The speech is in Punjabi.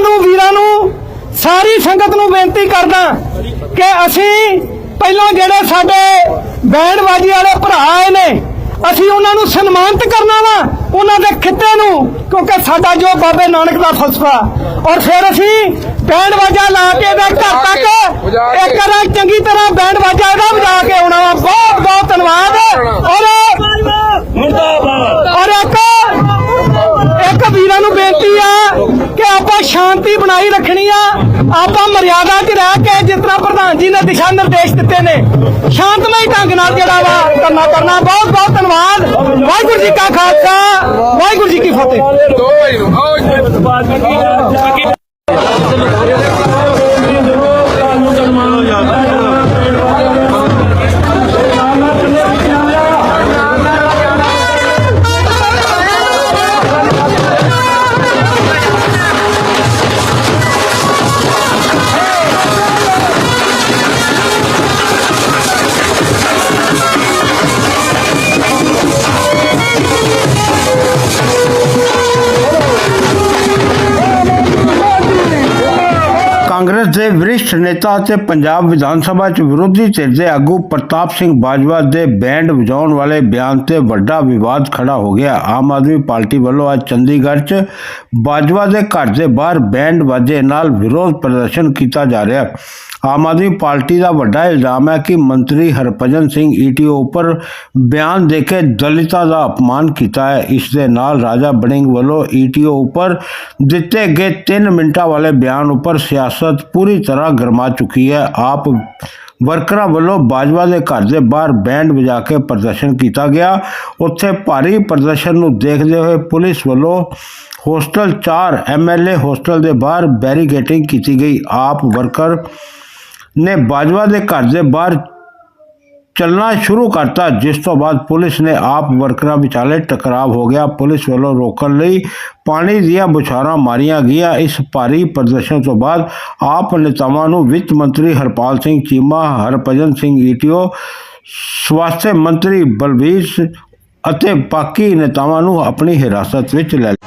ਸਾਰਿਆਂ ਨੂੰ ਵੀਰਾਂ ਨੂੰ ਸਾਰੀ ਸੰਗਤ ਨੂੰ ਬੇਨਤੀ ਕਰਦਾ ਕਿ ਅਸੀਂ ਪਹਿਲਾਂ ਜਿਹੜੇ ਸਾਡੇ ਬੈਂਡ ਬਾਜੀ ਵਾਲੇ ਭਰਾ ਆਏ ਨੇ ਅਸੀਂ ਉਹਨਾਂ ਨੂੰ ਸਨਮਾਨਿਤ ਕਰਨਾ ਵਾ ਉਹਨਾਂ ਦੇ ਖਿੱਤੇ ਨੂੰ ਕਿਉਂਕਿ ਸਾਡਾ ਜੋ ਬਾਬੇ ਨਾਨਕ ਦਾ ਫਲਸਫਾ। ਔਰ ਫਿਰ ਅਸੀਂ ਬੈਂਡ ਬਾਜਾ ਲਾ ਕੇ ਇਹਦੇ ਘਰ ਤੱਕ। ਇੱਕ ਰਾਂ ਚੰਗੀ ਤਰ੍ਹਾਂ ਬੈਂਡ ਬਾਜਾ ਇਹਦਾ ਵਜਾ ਕੇ ਆਉਣਾ ਵਾ। ਬਹੁਤ ਬਹੁਤ ਧੰਨਵਾਦ। ਔਰ ਔਰ ਇੱਕ ਇੱਕ ਵੀਰਾਂ ਨੂੰ ਬੇਨਤੀ ਆ ਕਿ ਆਪਾਂ ਸ਼ਾਂਤੀ ਬਣਾਈ ਰੱਖਣੀ ਆ। ਆਪਾਂ ਮਰਿਆਦਾ 'ਚ ਰਹਿ ਕੇ ਜਿਸ ਤਰ੍ਹਾਂ ਪ੍ਰਧਾਨ ਜੀ ਨੇ ਦਿਸ਼ਾ ਨਿਰਦੇਸ਼ ਦਿੱਤੇ ਨੇ ਸ਼ਾਂਤਮਈ ਢੰਗ ਨਾਲ ਜਿਹੜਾ ਵਾ ਕਰਨਾ ਕਰਨਾ। ਬਹੁਤ ਬਹੁਤ ਧੰਨਵਾਦ। ਵਾਹਿਗੁਰੂ ਜੀ ਕਾ ਖਾਲਸਾ, ਵਾਹਿਗੁਰੂ ਜੀ ਕੀ ਫਤਿਹ। ਕਾਂਗਰਸ ਦੇ ਵਿਰਿਸ਼ਟ ਨੇਤਾ ਅਤੇ ਪੰਜਾਬ ਵਿਧਾਨ ਸਭਾ 'ਚ ਵਿਰੋਧੀ ਧਿਰ ਦੇ ਆਗੂ ਪ੍ਰਤਾਪ ਸਿੰਘ ਬਾਜਵਾ ਦੇ ਬੈਂਡ ਵਜਾਉਣ ਵਾਲੇ ਬਿਆਨ ਤੇ ਵੱਡਾ ਵਿਵਾਦ ਖੜਾ ਹੋ ਗਿਆ ਆਮ ਆਦਮੀ ਪਾਰਟੀ ਵੱਲੋਂ ਅੱਜ ਚੰਡੀਗੜ੍ਹ 'ਚ ਬਾਜਵਾ ਦੇ ਘਰ ਦੇ ਬਾਹਰ ਬੈਂਡ ਵਾਜੇ ਨਾਲ ਵਿਰੋਧ ਪ੍ਰਦਰਸ਼ਨ ਕੀਤਾ ਜਾ ਰਿਹਾ ਹੈ ਆਮ ਆਦਮੀ ਪਾਰਟੀ ਦਾ ਵੱਡਾ ਇਲਜ਼ਾਮ ਹੈ ਕਿ ਮੰਤਰੀ ਹਰਭਜਨ ਸਿੰਘ ਈਟੀਓ ਉੱਪਰ ਬਿਆਨ ਦੇ ਕੇ ਦਲਿਤਾਂ ਦਾ ਅਪਮਾਨ ਕੀਤਾ ਹੈ ਇਸ ਦੇ ਨਾਲ ਰਾਜਾ ਬੜਿੰਗ ਵੱਲੋਂ ਈਟੀਓ ਉੱਪਰ ਦਿੱਤੇ ਗਏ 3 ਮਿੰਟਾਂ ਵਾਲੇ ਬਿਆਨ ਉੱਪਰ ਸਿਆਸਤ ਪੂਰੀ ਤਰ੍ਹਾਂ ਗਰਮਾ ਚੁੱਕੀ ਹੈ। ਆਪ ਵਰਕਰਾਂ ਵੱਲੋਂ ਬਾਜਵਾ ਦੇ ਘਰ ਦੇ ਬਾਹਰ ਬੈਂਡ ਵਜਾ ਕੇ ਪ੍ਰਦਰਸ਼ਨ ਕੀਤਾ ਗਿਆ। ਉੱਥੇ ਭਾਰੀ ਪ੍ਰਦਰਸ਼ਨ ਨੂੰ ਦੇਖਦੇ ਹੋਏ ਪੁਲਿਸ ਵੱਲੋਂ ਹੋਸਟਲ 4 ਐਮਐਲਏ ਹੋਸਟਲ ਦੇ ਬਾਹਰ ਬੈਰੀਕੇਡਿੰਗ ਕੀਤੀ ਗਈ। ਆਪ ਵਰਕਰ ਨੇ ਬਾਜਵਾ ਦੇ ਘਰ ਦੇ ਬਾਹਰ ਚੱਲਣਾ ਸ਼ੁਰੂ ਕਰਤਾ, ਜਿਸ ਤੋਂ ਬਾਅਦ ਪੁਲਿਸ ਨੇ ਆਪ ਵਰਕਰਾਂ ਵਿਚਾਲੇ ਟਕਰਾਵ ਹੋ ਗਿਆ। ਪੁਲਿਸ ਵੱਲੋਂ ਰੋਕਣ ਲਈ ਪਾਣੀ ਦੀਆਂ ਬੁਛਾਰਾਂ ਮਾਰੀਆਂ ਗਈਆਂ। ਇਸ ਭਾਰੀ ਪ੍ਰਦਰਸ਼ਨ ਤੋਂ ਬਾਅਦ ਆਪ ਨੇਤਾਵਾਂ ਨੂੰ ਵਿੱਤ ਮੰਤਰੀ ਹਰਪਾਲ ਸਿੰਘ ਚੀਮਾ, ਹਰਭਜਨ ਸਿੰਘ ਈਟੀਓ ਸਵਾਸਥ ਮੰਤਰੀ ਬਲਬੀਰ ਅਤੇ ਬਾਕੀ ਨੇਤਾਵਾਂ ਨੂੰ ਆਪਣੀ ਹਿਰਾਸਤ ਵਿੱਚ ਲੈ ਲਿਆ